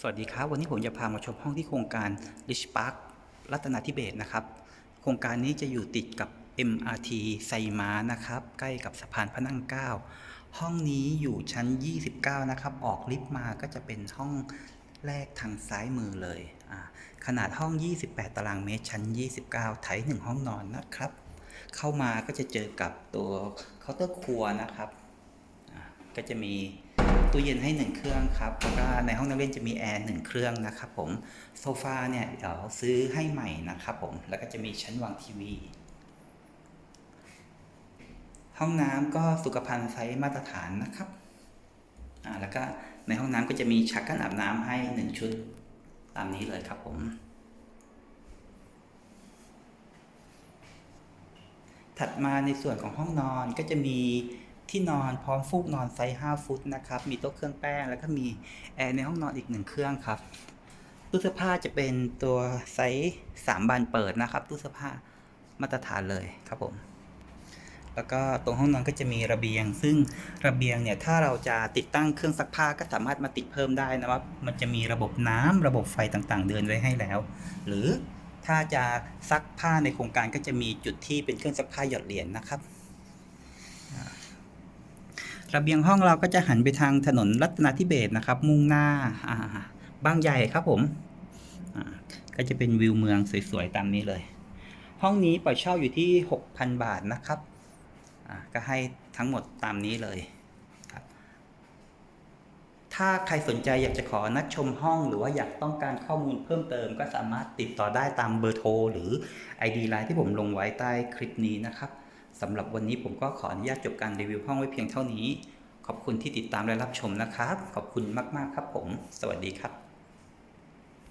สวัสดีครับ วันนี้ผมจะพามาชมห้องที่โครงการ Rich Park รัตนาธิเบศนะครับ โครงการนี้จะอยู่ติดกับ MRT ไซม้านะครับ ใกล้กับสะพานพระนั่งเก้าห้องนี้อยู่ชั้น 29 นะครับ ออกลิฟต์มาก็จะเป็นห้องแรกทางซ้ายมือเลย ขนาดห้อง 28 ตารางเมตร ชั้น 29 ไถหนึ่งห้องนอนนะครับ เข้ามาก็จะเจอกับตัวเคาน์เตอร์ครัวนะครับ ก็จะมี ตู้เย็นให้หนึ่งเครื่องครับแล้วก็ในห้องนั่งเล่นจะมีแอร์หนึ่งเครื่องนะครับผมโซฟาเนี่ยเดี๋ยวซื้อให้ใหม่นะครับผมแล้วก็จะมีชั้นวางทีวีห้องน้ำก็สุขภัณฑ์ไซส์มาตรฐานนะครับอ่าแล้วก็ในห้องน้ำก็จะมีชักกั้นอาบน้ำให้หนึ่งชุดตามนี้เลยครับผม ถัดมาในส่วนของห้องนอนก็จะมี ที่นอนพร้อมฟูกนอนไซส์5ฟุตนะครับ มีโต๊ะเครื่องแป้ง แล้วก็มีแอร์ในห้องนอนอีกหนึ่งเครื่องครับ ตู้เสื้อผ้าจะเป็นตัวไซส์3บานเปิดนะครับ ตู้เสื้อผ้ามาตรฐานเลยครับผม แล้วก็ตรงห้องนอนก็จะมีระเบียง ซึ่งระเบียงเนี่ยถ้าเราจะติดตั้งเครื่องซักผ้าก็สามารถมาติดเพิ่มได้นะครับ มันจะมีระบบน้ำระบบไฟต่างๆ เดินไว้ให้แล้ว หรือถ้าจะซักผ้าในโครงการก็จะมีจุดที่เป็นเครื่องซักผ้าหยอดเหรียญนะครับ ระเบียงห้องเราก็จะหันไปทางถนนรัตนาธิเบศนะครับ มุ่งหน้าบางใหญ่ครับผมก็จะเป็นวิวเมืองสวยๆตามนี้เลย ห้องนี้ปล่อยเช่าอยู่ที่ 6,000 บาทนะครับก็ให้ทั้งหมดตามนี้เลยครับ ถ้าใครสนใจอยากจะขอนัดชมห้องหรือว่าอยากต้องการข้อมูลเพิ่มเติม ก็สามารถติดต่อได้ตามเบอร์โทรหรือ ID ไลน์ที่ผมลงไว้ใต้คลิปนี้นะครับ สำหรับวันนี้ผมก็ขออนุญาตจบการรีวิวห้องไว้เพียงเท่านี้ ขอบคุณที่ติดตามและรับชมนะครับ ขอบคุณมาก ๆ ครับผม สวัสดีครับ